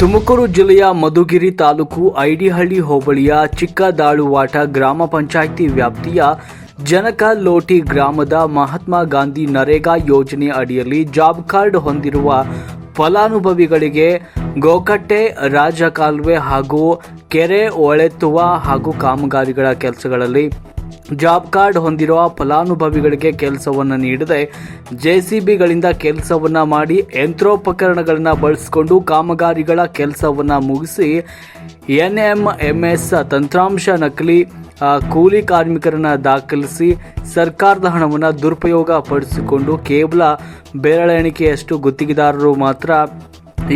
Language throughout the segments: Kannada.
ತುಮಕೂರು ಜಿಲ್ಲೆಯ ಮಧುಗಿರಿ ತಾಲೂಕು ಐಡಿಹಳ್ಳಿ ಹೋಬಳಿಯ ಚಿಕ್ಕದಾಳುವಾಟ ಗ್ರಾಮ ಪಂಚಾಯಿತಿ ವ್ಯಾಪ್ತಿಯ ಜನಕ ಲೋಟಿ ಗ್ರಾಮದ ಮಹಾತ್ಮ ಗಾಂಧಿ ನರೇಗಾ ಯೋಜನೆ ಅಡಿಯಲ್ಲಿ ಜಾಬ್ ಕಾರ್ಡ್ ಹೊಂದಿರುವ ಫಲಾನುಭವಿಗಳಿಗೆ ಗೋಕಟ್ಟೆ, ರಾಜಕಾಲುವೆ ಹಾಗೂ ಕೆರೆ ಒಳೆತ್ತುವ ಹಾಗೂ ಕಾಮಗಾರಿಗಳ ಕೆಲಸಗಳಲ್ಲಿ ಜಾಬ್ ಕಾರ್ಡ್ ಹೊಂದಿರುವ ಫಲಾನುಭವಿಗಳಿಗೆ ಕೆಲಸವನ್ನು ನೀಡದೆ ಜೆಸಿಬಿಗಳಿಂದ ಕೆಲಸವನ್ನ ಮಾಡಿ ಯಂತ್ರೋಪಕರಣಗಳನ್ನು ಬಳಸಿಕೊಂಡು ಕಾಮಗಾರಿಗಳ ಕೆಲಸವನ್ನು ಮುಗಿಸಿ ಎನ್ಎಂಎಂಎಸ್ ತಂತ್ರಾಂಶ ನಕಲಿ ಕೂಲಿ ಕಾರ್ಮಿಕರನ್ನು ದಾಖಲಿಸಿ ಸರ್ಕಾರದ ಹಣವನ್ನು ದುರುಪಯೋಗ ಪಡಿಸಿಕೊಂಡು ಕೇವಲ ಬೆರಳೆಣಿಕೆಯಷ್ಟು ಗುತ್ತಿಗೆದಾರರು ಮಾತ್ರ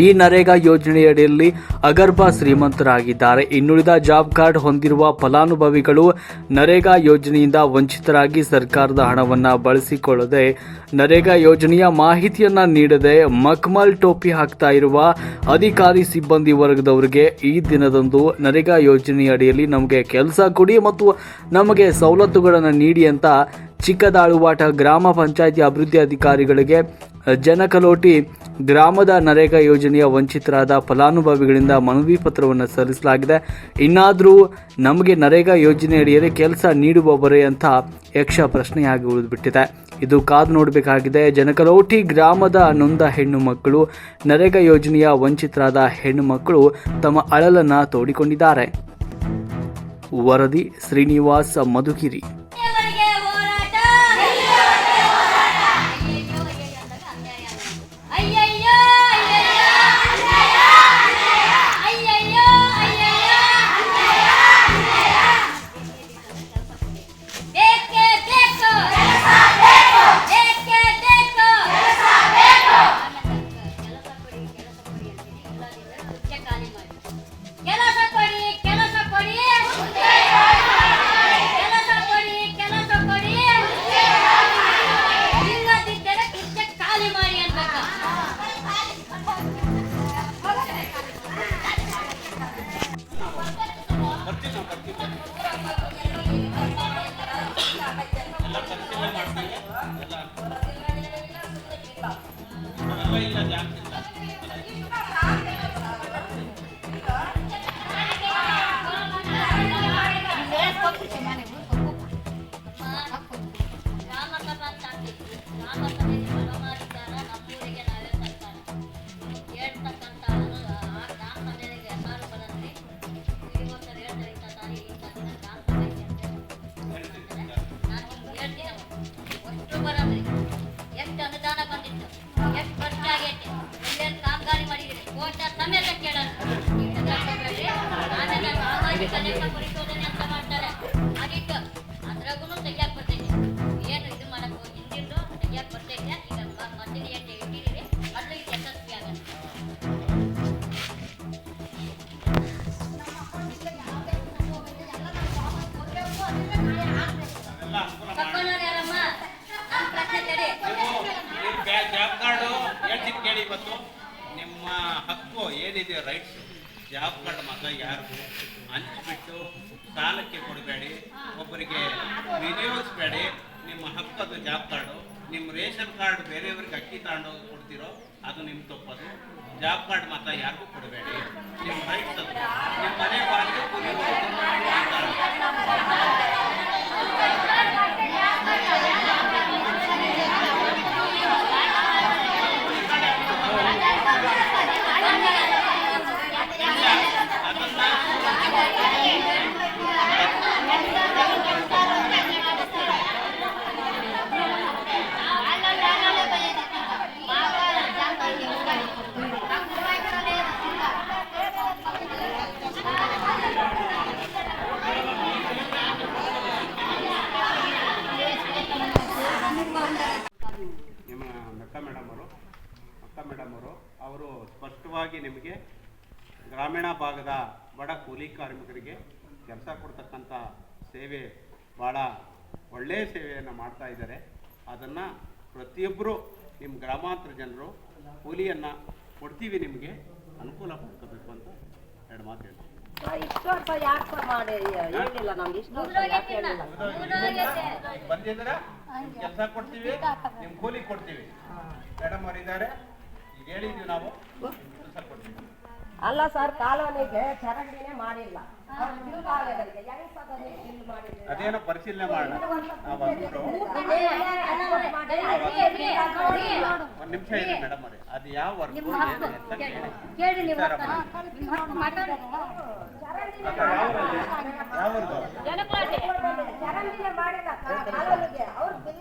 ಈ ನರೇಗಾ ಯೋಜನೆಯಡಿಯಲ್ಲಿ ಅಗರ್ಭ ಶ್ರೀಮಂತರಾಗಿದ್ದಾರೆ. ಇನ್ನುಳಿದ ಜಾಬ್ ಕಾರ್ಡ್ ಹೊಂದಿರುವ ಫಲಾನುಭವಿಗಳು ನರೇಗಾ ಯೋಜನೆಯಿಂದ ವಂಚಿತರಾಗಿ ಸರ್ಕಾರದ ಹಣವನ್ನು ಬಳಸಿಕೊಳ್ಳದೆ ನರೇಗಾ ಯೋಜನೆಯ ಮಾಹಿತಿಯನ್ನ ನೀಡದೆ ಮಕ್ಮಲ್ ಟೋಪಿ ಹಾಕ್ತಾ ಇರುವ ಅಧಿಕಾರಿ ಸಿಬ್ಬಂದಿ ವರ್ಗದವರಿಗೆ ಈ ದಿನದಂದು ನರೇಗಾ ಯೋಜನೆಯಡಿಯಲ್ಲಿ ನಮಗೆ ಕೆಲಸ ಕೊಡಿ ಮತ್ತು ನಮಗೆ ಸವಲತ್ತುಗಳನ್ನು ನೀಡಿ ಅಂತ ಚಿಕ್ಕದಾಳುವಾಟ ಗ್ರಾಮ ಪಂಚಾಯಿತಿ ಅಭಿವೃದ್ಧಿ ಅಧಿಕಾರಿಗಳಿಗೆ ಜನಕಲೋಟಿ ಗ್ರಾಮದ ನರೇಗಾ ಯೋಜನೆಯ ವಂಚಿತರಾದ ಫಲಾನುಭವಿಗಳಿಂದ ಮನವಿ ಪತ್ರವನ್ನು ಸಲ್ಲಿಸಲಾಗಿದೆ. ಇನ್ನಾದರೂ ನಮಗೆ ನರೇಗಾ ಯೋಜನೆ ಅಡಿಯಲ್ಲಿ ಕೆಲಸ ನೀಡುವವರೇ ಅಂತ ಯಕ್ಷ ಪ್ರಶ್ನೆಯಾಗಿ ಉಳಿದುಬಿಟ್ಟಿದೆ. ಇದು ಕಾದು ನೋಡಬೇಕಾಗಿದೆ. ಜನಕಲೋಟಿ ಗ್ರಾಮದ ನೊಂದ ಹೆಣ್ಣು ಮಕ್ಕಳು, ನರೇಗಾ ಯೋಜನೆಯ ವಂಚಿತರಾದ ಹೆಣ್ಣು ಮಕ್ಕಳು ತಮ್ಮ ಅಳಲನ್ನು ತೋಡಿಕೊಂಡಿದ್ದಾರೆ. ವರದಿ ಶ್ರೀನಿವಾಸ ಮಧುಗಿರಿ. ಕೋಟ ಸಮೇತ ಕೇಳಲ್ಲ. ಆಮೇಲೆ ಸಾಮಾಜಿಕ ಅಂತ ಮಾಡ್ತಾರೆ. ಮಾಡಿಟ್ಟು ಅದ್ರಾಗೂ ತೆಗಿಯಕ್ ಬರ್ತೈತಿ. ಏನು ಇದು ಮಾಡಕ್ ಹಿಂದಿಂದು ತೆಗಿಯಕ್ ಬರ್ತೈತೆ. ಈಗ ಮ- ಮೊದಲಿಗೆ ಎಷ್ಟು ಇಟ್ಟಿದ್ದೀರಿ ಅದು ಇದು ಯಶಸ್ವಿ ಆಗತ್ತೆ. ಕರ್ಕೊಂಡವ್ರು ಯಾರಮ್ಮ? ನಮ್ಮ ಪ್ರಶ್ನೆ ತಡಿ ನಿಮ್ಮ ಬ್ಯಾ- ಜಾಬ್ ಕಾರ್ಡು ಹೇಳ್ತೀನಿ ಕೇಳಿ ಇವತ್ತು. ನಿಮ್ಮ ಹಕ್ಕು ಏನಿದೆ ರೈಟ್ಸ್ ಜಾಬ್ ಕಾರ್ಡ್ ಮಾತ್ರ ಯಾರಿಗೂ ಹಂಚಿಬಿಟ್ಟು ಸಾಲಕ್ಕೆ ಕೊಡಬೇಡಿ, ಒಬ್ಬರಿಗೆ ವಿನಿಯೋಗಿಸ್ಬೇಡಿ ನಿಮ್ಮ ಹಕ್ಕದು ಜಾಬ್ ಕಾರ್ಡು ನಿಮ್ಮ ರೇಷನ್ ಕಾರ್ಡ್ ಬೇರೆಯವ್ರಿಗೆ ಅಕ್ಕಿ ತಗೊಂಡು ಕೊಡ್ತಿರೋ ಅದು ನಿಮ್ಮ ತಪ್ಪದು. ಜಾಬ್ ಕಾರ್ಡ್ ಮಾತ್ರ ಯಾರಿಗೂ ಕೊಡಬೇಡಿ. ನಿಮ್ಮ ರೈಟ್ಸ್ ಅದು. ನಿಮ್ಮ ಮನೆ ಬಾಗಿಲು ಕೂಲಿ ಅಂತ ನಿಮ್ಮ ಅಕ್ಕ ಮೇಡಮ್ ಅವರು ಅಕ್ಕ ಮೇಡಮ್ ಅವರು ಅವರು ಸ್ಪಷ್ಟವಾಗಿ ನಿಮಗೆ ಗ್ರಾಮೀಣ ಭಾಗದ ಬಡ ಕೂಲಿ ಕಾರ್ಮಿಕರಿಗೆ ಕೆಲಸ ಕೊಡ್ತಕ್ಕಂಥ ಸೇವೆ ಭಾಳ ಒಳ್ಳೆಯ ಸೇವೆಯನ್ನು ಮಾಡ್ತಾ ಇದ್ದಾರೆ. ಅದನ್ನು ಪ್ರತಿಯೊಬ್ಬರು ನಿಮ್ಮ ಗ್ರಾಮಾಂತರ ಜನರು ಕೂಲಿಯನ್ನು ಕೊಡ್ತೀವಿ ನಿಮಗೆ ಅನುಕೂಲ ಪಡ್ಕೋಬೇಕು ಅಂತ ಎರಡು ಮಾತು ಹೇಳ್ತೀನಿ. ಇಷ್ಟು ವರ್ಷ ಯಾಕೆ ಮಾಡಿ ಹೇಳಿಲ್ಲ ನಮ್ಗೆ ಇಷ್ಟು ವರ್ಷ ಯಾಕೆ ಹೇಳಿಲ್ಲ. ಬಂದಿದ್ರ ಕೆಲಸ ಕೊಡ್ತೀವಿ ನಿಮ್ ಕೂಲಿ ಕೊಡ್ತೀವಿ. ಮೇಡಮ್ ಅವ್ರು ಇದ್ದಾರೆ ಈಗ ಹೇಳಿದ್ವಿ ನಾವು ಕೆಲಸ ಕೊಡ್ತೀವಿ. ಅಲ್ಲ ಸರ್ ಕಾಲೋನಿಗೆ ಚರಂಡಿನೇ ಮಾಡಿಲ್ಲ? ಅದೇನೋ ಪರಿಶೀಲನೆ ಮಾಡೋಣ ಒಂದು ನಿಮಿಷ ಇದೆ ಮೇಡಮ್ ಅವ್ರೆ ಅದು ಯಾವ ಯಾವ. ಚರಂಡಿನೇ ಮಾಡಿಲ್ಲ ಕಾಲೋನಿಗೆ ಅವ್ರು ಬಿಲ್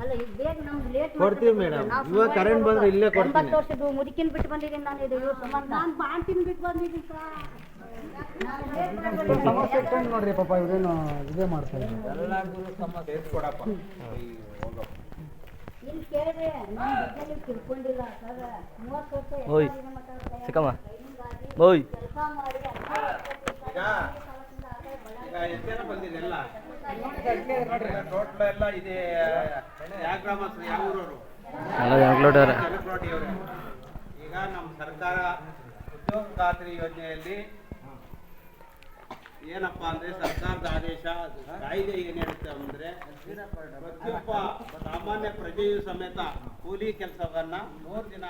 ಸರ್. ಅಲ್ಲ ಈಗ ಬೇಗ ನಮ್ಗೆ ಲೇಟ್ ಕೊಡ್ತೀವಿ ಮೇಡಮ್ ಇವಾಗ ಕರೆಂಟ್ ಬಂದ್ರೆ ಇಲ್ಲೇ ಕೊಡ್ತೀನಿ. ಒಂಬತ್ತು ವರ್ಷದ ಮುದುಕಿನ ಬಿಟ್ಟು ಬಂದಿದ್ದೀನಿ ನಾನು ಇದು ಇವ್ರ ಸಂಬಂಧ. ನಾನು ಬಾಣ್ತಿನ ಬಿಟ್ಟು ಬಂದಿದ್ದೀನಿ ಸಮಸ್ಯೆ ಇಟ್ಕೊಂಡು ನೋಡ್ರಿ ಪಾಪ ಇವ್ರೇನು ಇದೇ ಮಾಡ್ತಾರೆ ಇಲ್ಲಿ ಕೇಳಿದ್ರೆ ನಾನು ತಿಳ್ಕೊಂಡಿಲ್ಲ ಸರ್. ಮೂವತ್ತು ವರ್ಷ ಓಯ್. ಸಿಕ್ಕಮ್ಮ. ಓಯ್. ಕೆಲಸ ಮಾಡಿ. ಈಗ ಟೋಟಲ್ ಎಲ್ಲ? ಇದೆ. ಎಲ್ಲ ಈಗ ನಮ್ಮ ಸರ್ಕಾರ ಉದ್ಯೋಗ ಖಾತ್ರಿ ಯೋಜನೆಯಲ್ಲಿ ಏನಪ್ಪಾ ಅಂದ್ರೆ ಸರ್ಕಾರದ ಆದೇಶ, ಕಾಯ್ದೆ ಏನ್ ಹೇಳುತ್ತೆ ಅಂದ್ರೆ ಪ್ರತಿಯೊಬ್ಬ ಸಾಮಾನ್ಯ ಪ್ರಜೆಯು ಸಮೇತ ಕೂಲಿ ಕೆಲಸವನ್ನ ಮೂರು ದಿನ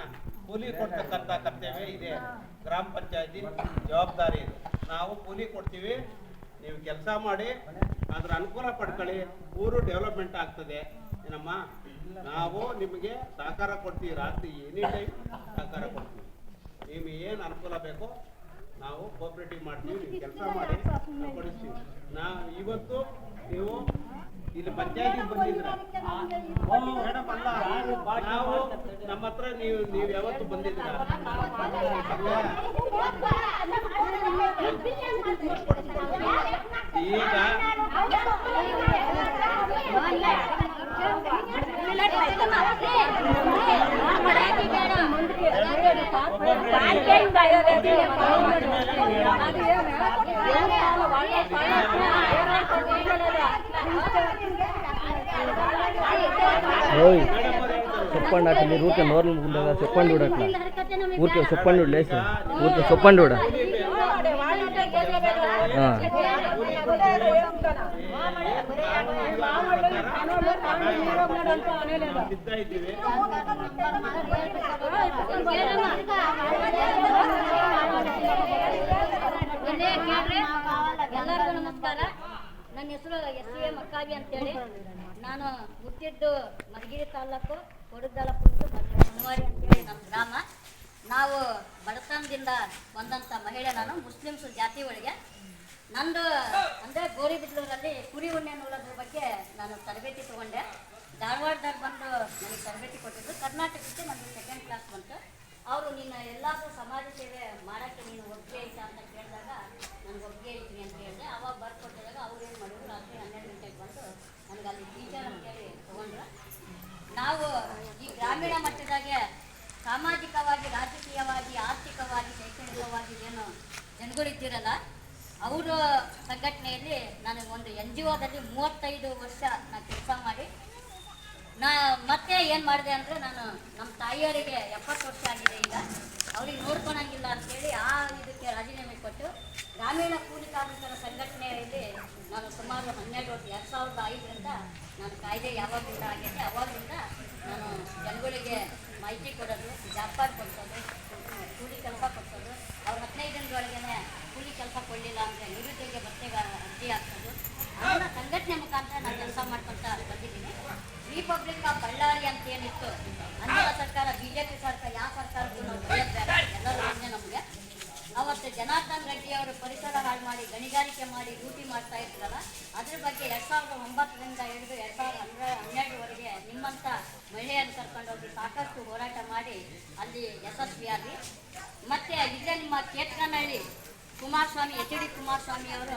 ಕೂಲಿ ಕೊಡ್ತಕ್ಕಂಥ ಕರ್ತವ್ಯ ಇದೆ. ಗ್ರಾಮ ಪಂಚಾಯತಿ ಜವಾಬ್ದಾರಿ ಇದೆ. ನಾವು ಕೂಲಿ ಕೊಡ್ತೀವಿ, ನೀವು ಕೆಲಸ ಮಾಡಿ, ಅದ್ರ ಅನುಕೂಲ ಪಡ್ಕೊಳ್ಳಿ, ಊರು ಡೆವಲಪ್ಮೆಂಟ್ ಆಗ್ತದೆ. ಏನಮ್ಮ? ನಾವು ನಿಮಗೆ ಸಹಕಾರ ಕೊಡ್ತೀವಿ. ರಾತ್ರಿ ಎನಿ ಟೈಮ್ ಸಹಕಾರ ಕೊಡ್ತೀವಿ. ನಿಮಗೆ ಏನು ಅನುಕೂಲ ಬೇಕೋ, ನಾವು ಕೋಆಪರೇಟಿವ್ ಮಾಡ್ತೀವಿ. ನೀವು ಕೆಲಸ ಮಾಡಿ, ನಾವು ಕೊಡಿಸ್ತೀವಿ. ನಾ, ಇವತ್ತು ನೀವು ಇಲ್ಲಿ ಪಂಚಾಯತಿ ಬಂದಿದ್ರ ಅಲ್ಲ. ನಾವು ನಮ್ಮ ಹತ್ರ ನೀವು ನೀವು ಯಾವತ್ತು ಬಂದಿದ್ದೀರ? ಈಗ చెప్పండి అట్లా మీరు ఊరికే నోర్లు కదా చెప్పండి కూడా అట్లా. ఊరికే చెప్పండి లేచి. ఊరికే చెప్పండి కూడా ಎಲ್ಲರಿಗೂ ನಮಸ್ಕಾರ ನನ್ನ ಹೆಸರು ಎಸ್ ಎ ಮಕ್ಕಾವಿ ಅಂತೇಳಿ ನಾನು ಹುಟ್ಟಿದ್ದು ಮಧುಗಿರಿ ತಾಲೂಕು ಮತ್ತು ಹೊನ್ನವಾಡಿ ಅಂತೇಳಿ ನಮ್ಮ ಗ್ರಾಮ ನಾವು ಬಡತನದಿಂದ ಬಂದಂಥ ಮಹಿಳೆ ನಾನು, ಮುಸ್ಲಿಮ್ಸ್ ಜಾತಿ ಒಳಗೆ. ನಂದು, ಅಂದರೆ ಗೋರಿಬಿದ್ಲೂರಲ್ಲಿ ಕುರಿ ಉಣ್ಣೆ ನೂಲೋದ್ರ ಬಗ್ಗೆ ನಾನು ತರಬೇತಿ ತಗೊಂಡೆ. ಧಾರವಾಡದಾಗ ಬಂದು ನನಗೆ ತರಬೇತಿ ಕೊಟ್ಟಿದ್ದು ಕರ್ನಾಟಕಕ್ಕೆ ನನಗೆ ಸೆಕೆಂಡ್ ಕ್ಲಾಸ್ ಬಂತು. ಅವರು ನಿನ್ನ ಎಲ್ಲಾದರೂ ಸಮಾಜ ಸೇವೆ ಮಾಡೋಕ್ಕೆ ನೀನು ಒಪ್ಪಿಗೆ ಐತಾ ಅಂತ ಕೇಳಿದಾಗ ನನಗೆ ಒಪ್ಪಿಗೆ ಐತೀನಿ ಅಂತ ಹೇಳಿದೆ. ಅವಾಗ ಬರ್ಕೊಟ್ಟಿದಾಗ ಅವ್ರು ಏನು ಮಾಡಿದ್ರು, ರಾತ್ರಿ ಹನ್ನೆರಡು ಗಂಟೆಗೆ ಬಂದು ನನಗೆ ಅಲ್ಲಿ ಟೀಚರ್ ಅಂತೇಳಿ ತೊಗೊಂಡ್ರು. ನಾವು ಈ ಗ್ರಾಮೀಣ ಮಟ್ಟದಾಗೆ ಸಾಮಾಜಿಕವಾಗಿ, ರಾಜಕೀಯವಾಗಿ, ಆರ್ಥಿಕವಾಗಿ, ಶೈಕ್ಷಣಿಕವಾಗಿ ಏನು ಜನಗಳಿದ್ದೀರಲ್ಲ ಅವರ ಸಂಘಟನೆಯಲ್ಲಿ ನಾನು ಒಂದು ಎನ್ ಜಿ ಒದಲ್ಲಿ ಮೂವತ್ತೈದು ವರ್ಷ ನಾನು ಕೆಲಸ ಮಾಡಿ, ನಾ ಮತ್ತೆ ಏನು ಮಾಡಿದೆ ಅಂದರೆ ನಾನು ನಮ್ಮ ತಾಯಿಯವರಿಗೆ ಎಪ್ಪತ್ತು ವರ್ಷ ಆಗಿದೆ ಈಗ. ಅವ್ರಿಗೆ ನೋಡ್ಕೊಳಂಗಿಲ್ಲ ಅಂತೇಳಿ ಆ ಇದಕ್ಕೆ ರಾಜೀನಾಮೆ ಕೊಟ್ಟು ಗ್ರಾಮೀಣ ಕೂಲಿ ಕಾರ್ಮಿಕರ ಸಂಘಟನೆಯಲ್ಲಿ ನಾನು ಸುಮಾರು ಹನ್ನೆರಡು ವರ್ಷ ಎರಡು ಸಾವಿರದ ಐದರಿಂದ ನಾನು ಕಾಯ್ದೆ ಯಾವಾಗಿಂದ ಆಗಿದೆ ಅವಾಗಿಂದ ನಾನು ಜನಗಳಿಗೆ ಮಾಹಿತಿ ಕೊಡೋದು ಜಾಪಾರ್ ಕೊಡ್ಸೋದು, ಕೂಲಿ ಕೆಲಸ ಕೊಡ್ಸೋದು. ಅವ್ರ ಹದಿನೈದು ದಿನದೊಳಗೇನೆ ಕೂಲಿ ಕೆಲಸ ಕೊಡಲಿಲ್ಲ ಅಂದರೆ ನಿರುದ್ಯೋಗ ಭತ್ಯೆಗೆ ಅರ್ಜಿ ಹಾಕ್ಸೋದು ಅದನ್ನ ಸಂಘಟನೆ ಮುಖಾಂತರ ನಾನು ಕೆಲಸ ಮಾಡ್ಕೊಳ್ತಾ ಬಂದಿದ್ದೀನಿ. ರಿಪಬ್ಲಿಕ್ ಆಫ್ ಬಳ್ಳಾರಿ ಅಂತ ಏನಿತ್ತು ಅಂದಿನ ಸರ್ಕಾರ ಬಿಜೆಪಿ ಸರ್ಕಾರ, ಯಾವ ಸರ್ಕಾರಕ್ಕೂ ನಾವು ಎಲ್ಲರೂ ಒಂದೇ ನಮಗೆ. ಅವತ್ತು ಜನಾರ್ದನ್ ರೆಡ್ಡಿ ಅವರು ಪರಿಸರ ಹಾಳು ಮಾಡಿ, ಗಣಿಗಾರಿಕೆ ಮಾಡಿ, ಡ್ಯೂಟಿ ಮಾಡ್ತಾ ಇದ್ರಲ್ಲ, ಅದ್ರ ಬಗ್ಗೆ ಎರಡ್ ಸಾವಿರದ ಒಂಬತ್ತರಿಂದ ಹಿಡಿದು ಎರಡ್ ಸಾವಿರದ ಹನ್ನೆರಡು ಹನ್ನೆರಡುವರೆಗೆ ನಿಮ್ಮಂಥ ಮಹಿಳೆಯನ್ನು ಕರ್ಕೊಂಡೋಗಿ ಸಾಕಷ್ಟು ಹೋರಾಟ ಮಾಡಿ ಅಲ್ಲಿ ಯಶಸ್ವಿಯಾಗಿ. ಮತ್ತೆ ಇದೇ ನಿಮ್ಮ ಕೇತ್ಕನಹಳ್ಳಿ ಕುಮಾರಸ್ವಾಮಿ, ಎಚ್ ಡಿ ಕುಮಾರಸ್ವಾಮಿ ಅವರು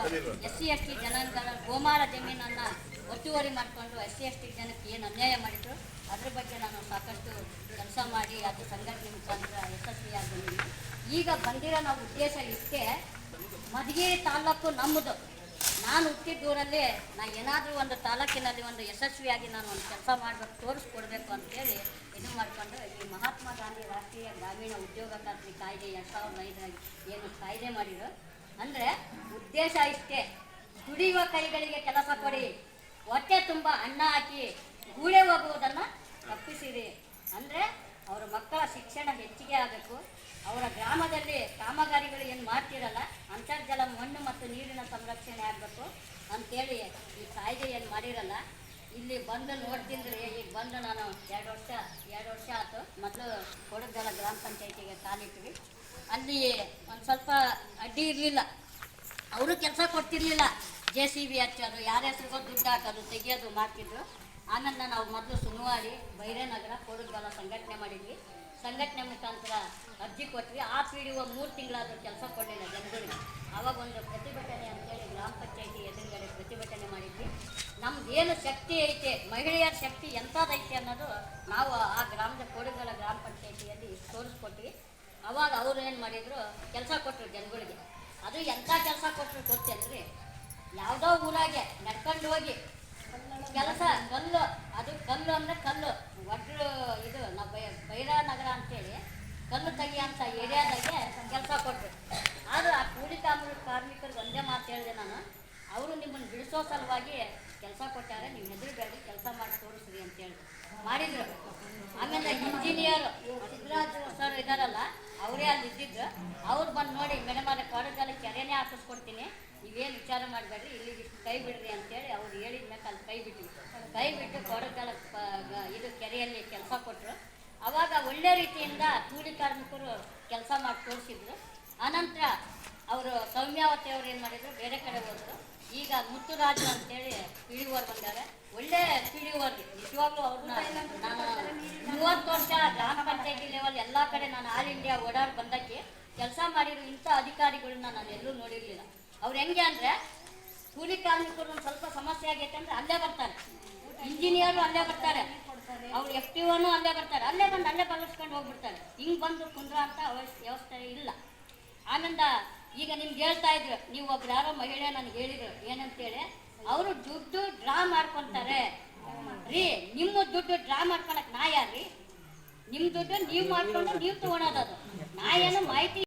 ಎಸ್ ಸಿ ಎಸ್ ಟಿ ಜನಾಂಗದ ಗೋಮಾರ ಜಮೀನನ್ನ ಒತ್ತುವರಿ ಮಾಡಿಕೊಂಡು ಎಸ್ ಸಿ ಎಸ್ ಟಿ ಜನಕ್ಕೆ ಏನು ಅನ್ಯಾಯ ಮಾಡಿದ್ರು, ಅದ್ರ ಬಗ್ಗೆ ನಾನು ಸಾಕಷ್ಟು ಕೆಲಸ ಮಾಡಿ ಅದು ಸಂಘಟನೆ ಮುಖಾಂತರ ಯಶಸ್ವಿಯಾಗಿ ಬಂದಿದ್ದೀನಿ ಈಗ ಬಂದಿರೋ ನಾವು ಉದ್ದೇಶ ಇಷ್ಟೇ ಮಧುಗಿರಿ ತಾಲೂಕು ನಮ್ಮದು. ನಾನು ಹುಟ್ಟಿದ್ದೂರಲ್ಲಿ ನಾ ಏನಾದರೂ ಒಂದು ತಾಲೂಕಿನಲ್ಲಿ ಒಂದು ಯಶಸ್ವಿಯಾಗಿ ನಾನು ಒಂದು ಕೆಲಸ ಮಾಡಬೇಕು, ತೋರಿಸ್ಕೊಡ್ಬೇಕು ಅಂತೇಳಿ ಇದು ಮಾಡಿಕೊಂಡು ಈ ಮಹಾತ್ಮ ಗಾಂಧಿ ರಾಷ್ಟ್ರೀಯ ಗ್ರಾಮೀಣ ಉದ್ಯೋಗ ಖಾತ್ರಿ ಕಾಯ್ದೆ ಎರಡು ಸಾವಿರದ ಐದರಲ್ಲಿ ಏನು ಕಾಯ್ದೆ ಮಾಡಿದ್ರು? ಅಂದರೆ ಉದ್ದೇಶ ಇಷ್ಟೇ. ದುಡಿಯುವ ಕೈಗಳಿಗೆ ಕೆಲಸ ಕೊಡಿ. ಹೊಟ್ಟೆ ತುಂಬ ಅನ್ನ ಹಾಕಿ ಗೂಳೆ ಹೋಗುವುದನ್ನು ತಪ್ಪಿಸಿರಿ. ಅಂದರೆ ಅವರ ಮಕ್ಕಳ ಶಿಕ್ಷಣ ಹೆಚ್ಚಿಗೆ ಆಗಬೇಕು. ಅವರ ಗ್ರಾಮದಲ್ಲಿ ಕಾಮಗಾರಿಗಳು ಏನು ಮಾಡ್ತಿರಲ್ಲ, ಅಂತರ್ಜಲ ಮಣ್ಣು ಮತ್ತು ನೀರಿನ ಸಂರಕ್ಷಣೆ ಆಗಬೇಕು ಅಂತೇಳಿ ಈ ಕಾಯ್ದೆ ಏನು ಮಾಡಿರಲ್ಲ ಇಲ್ಲಿ ಬಂದು ನೋಡ್ತಿದ್ರೆ ಈಗ ಬಂದು ನಾನು ಎರಡು ವರ್ಷ ಎರಡು ವರ್ಷ ಆಯ್ತು ಮೊದಲು ಕೊಡಗಲ ಗ್ರಾಮ ಪಂಚಾಯತಿಗೆ ಕಾಲಿಟ್ವಿ ಅಲ್ಲಿ ಒಂದು ಸ್ವಲ್ಪ ಅಡ್ಡಿ ಇರಲಿಲ್ಲ. ಅವರು ಕೆಲಸ ಕೊಡ್ತಿರ್ಲಿಲ್ಲ. ಜೆ ಸಿ ಬಿ ಹಚ್ಚೋದು, ಯಾರ ಹೆಸ್ರಿಗೋ ದುಡ್ಡು ಹಾಕೋದು, ತೆಗಿಯೋದು ಮಾಡ್ತಿದ್ರು. ಆಮೇಲೆ ನಾವು ಮೊದಲು ಸುನುವಾಡಿ, ಬೈರೇನಗರ ಕೋಡುಗಲ ಸಂಘಟನೆ ಮಾಡಿದ್ವಿ. ಸಂಘಟನೆ ಮುಖಾಂತರ ಅರ್ಜಿ ಕೊಟ್ವಿ. ಆ ಪಿ ಡಿ ಒ ಮೂರು ತಿಂಗಳಾದರೂ ಕೆಲಸ ಕೊಡಲಿಲ್ಲ ಜನಗಳಿಗೆ ಆವಾಗ ಒಂದು ಪ್ರತಿಭಟನೆ ಅಂತೇಳಿ ಗ್ರಾಮ ಪಂಚಾಯತಿ ಎದುರುಗಡೆ ಪ್ರತಿಭಟನೆ ಮಾಡಿದ್ವಿ. ನಮ್ದು ಏನು ಶಕ್ತಿ ಐತೆ, ಮಹಿಳೆಯರ ಶಕ್ತಿ ಎಂಥದೈತೆ ಅನ್ನೋದು ನಾವು ಆ ಗ್ರಾಮದ ಕೋಡಿಗಳ ಗ್ರಾಮ ಪಂಚಾಯಿತಿಯಲ್ಲಿ ತೋರಿಸ್ಕೊಟ್ವಿ. ಅವಾಗ ಅವ್ರು ಏನು ಮಾಡಿದರು, ಕೆಲಸ ಕೊಟ್ಟರು ಜನಗಳಿಗೆ. ಅದು ಎಂಥ ಕೆಲಸ ಕೊಟ್ಟರು ಗೊತ್ತೇನ್ರಿ? ಯಾವುದೋ ಊರಾಗೆ ನಡ್ಕೊಂಡು ಹೋಗಿ ಕೆಲಸ ಕಲ್ಲು, ಅದು ಕಲ್ಲು ಅಂದರೆ ಕಲ್ಲು. ಒಡ್ರು ಇದು ನಮ್ಮ ಬೈ ಬೈರಾನಗರ ಅಂತೇಳಿ ಕಲ್ಲು ತೆಗಿಯೋಂಥ ಏರಿಯಾದಾಗೆ ಕೆಲಸ ಕೊಟ್ಟರು ಆದರೂ ಆ ಕೂಲಿ ಕಾಮ ಕಾರ್ಮಿಕರಿಗೆ ಒಂದೇ ಮಾತು ಹೇಳಿದೆ ನಾನು. ಅವರು ನಿಮ್ಮನ್ನು ಬಿಡಿಸೋ ಸಲುವಾಗಿ ಕೆಲಸ ಕೊಟ್ಟಾರೆ ನೀವು ಹೆದರಬೇಡ್ರಿ, ಕೆಲಸ ಮಾಡಿ ತೋರಿಸ್ರಿ ಅಂತ ಹೇಳಿದ್ರು ಮಾಡಿದ್ರು. ಆಮೇಲೆ ಇಂಜಿನಿಯರ್ ಸಿದ್ದರಾಜ್ ಸರ್ ಇದಾರಲ್ಲ, ಅವರೇ ಅಲ್ಲಿ ಇದ್ದಿದ್ರು ಅವ್ರು ಬಂದು ನೋಡಿ, ಮೇಡಮ್ ಅವ್ರೆ ಕಾಲೇಜಲ್ಲಿ ಕೆರೆನೇ ಹಾಕಿಸ್ಕೊಡ್ತೀನಿ ನೀವೇನು ವಿಚಾರ ಮಾಡಬೇಡ್ರಿ, ಇಲ್ಲಿಗೆ ಕೈ ಬಿಡ್ರಿ ಅಂತೇಳಿ ಅವ್ರು ಹೇಳಿದ ಮೇಲೆ ಅಲ್ಲಿ ಕೈ ಬಿಟ್ವಿ. ಕೈ ಬಿಟ್ಟು ಕೊಡಗಲ ಇದು ಕೆರೆಯಲ್ಲಿ ಕೆಲಸ ಕೊಟ್ಟರು ಅವಾಗ ಒಳ್ಳೆ ರೀತಿಯಿಂದ ಕೂಲಿ ಕಾರ್ಮಿಕರು ಕೆಲಸ ಮಾಡಿ ತೋರಿಸಿದ್ರು. ಆನಂತರ ಅವರು ಸೌಮ್ಯಾವತಿ ಅವರು ಏನು ಮಾಡಿದ್ರು? ಬೇರೆ ಕಡೆ ಹೋದ್ರು. ಈಗ ಮುತ್ತುರಾಜು ಅಂತೇಳಿ ಪಿಡಿಓರ್ ಬಂದಾರೆ. ಒಳ್ಳೆ ಪಿಡಿಓರ್ ನಿಜವಾಗ್ಲೂ ಅವ್ರನ್ನ ನಾನು ಮೂವತ್ತು ವರ್ಷ ಗ್ರಾಮ ಪಂಚಾಯತಿ ಲೆವೆಲ್ ಎಲ್ಲ ಕಡೆ ನಾನು ಆಲ್ ಇಂಡಿಯಾ ಓಡಾಡಿ ಬಂದಕ್ಕೆ ಕೆಲಸ ಮಾಡಿರೋ ಇಂಥ ಅಧಿಕಾರಿಗಳನ್ನ ನಾನು ಎಲ್ಲೂ ನೋಡಿರಲಿಲ್ಲ. ಅವ್ರು ಹೆಂಗೆ ಅಂದರೆ ಕೂಲಿ ಕಾರ್ಮಿಕರು ಒಂದು ಸ್ವಲ್ಪ ಸಮಸ್ಯೆ ಆಗೈತೆ ಅಂದರೆ ಅಲ್ಲೇ ಬರ್ತಾರೆ. ಇಂಜಿನಿಯರು ಅಲ್ಲೇ ಬರ್ತಾರೆ. ಅವ್ರು ಎಫ್ ಟಿ ಓನು ಅಲ್ಲೇ ಬರ್ತಾರೆ. ಅಲ್ಲೇ ಬಂದು ಅಲ್ಲೇ ಬಲಸ್ಕೊಂಡು ಹೋಗ್ಬಿಡ್ತಾರೆ. ಹಿಂಗೆ ಬಂದು ಕುಂದ್ರ ಅಂತ ವ್ಯವಸ್ಥೆ ಇಲ್ಲ. ಆನಂದ ಈಗ ನಿಮ್ಗೆ ಹೇಳ್ತಾ ಇದ್ರು ನೀವು ಒಬ್ರು ಯಾರೋ ಮಹಿಳೆ ನನಗೆ ಹೇಳಿದ್ರು, ಏನಂತೇಳಿ, ಅವರು ದುಡ್ಡು ಡ್ರಾ ಮಾಡ್ಕೊಂತಾರೆ. ರೀ, ನಿಮ್ಮ ದುಡ್ಡು ಡ್ರಾ ಮಾಡ್ಕೊಳಕ್ ನಾ ಯಾರ್ರಿ? ನಿಮ್ಮ ದುಡ್ಡು ನೀವು ಮಾಡ್ಕೊಂಡು ನೀವು ತಗೊಳೋದದು ನಾ ಏನು ಮಾಹಿತಿ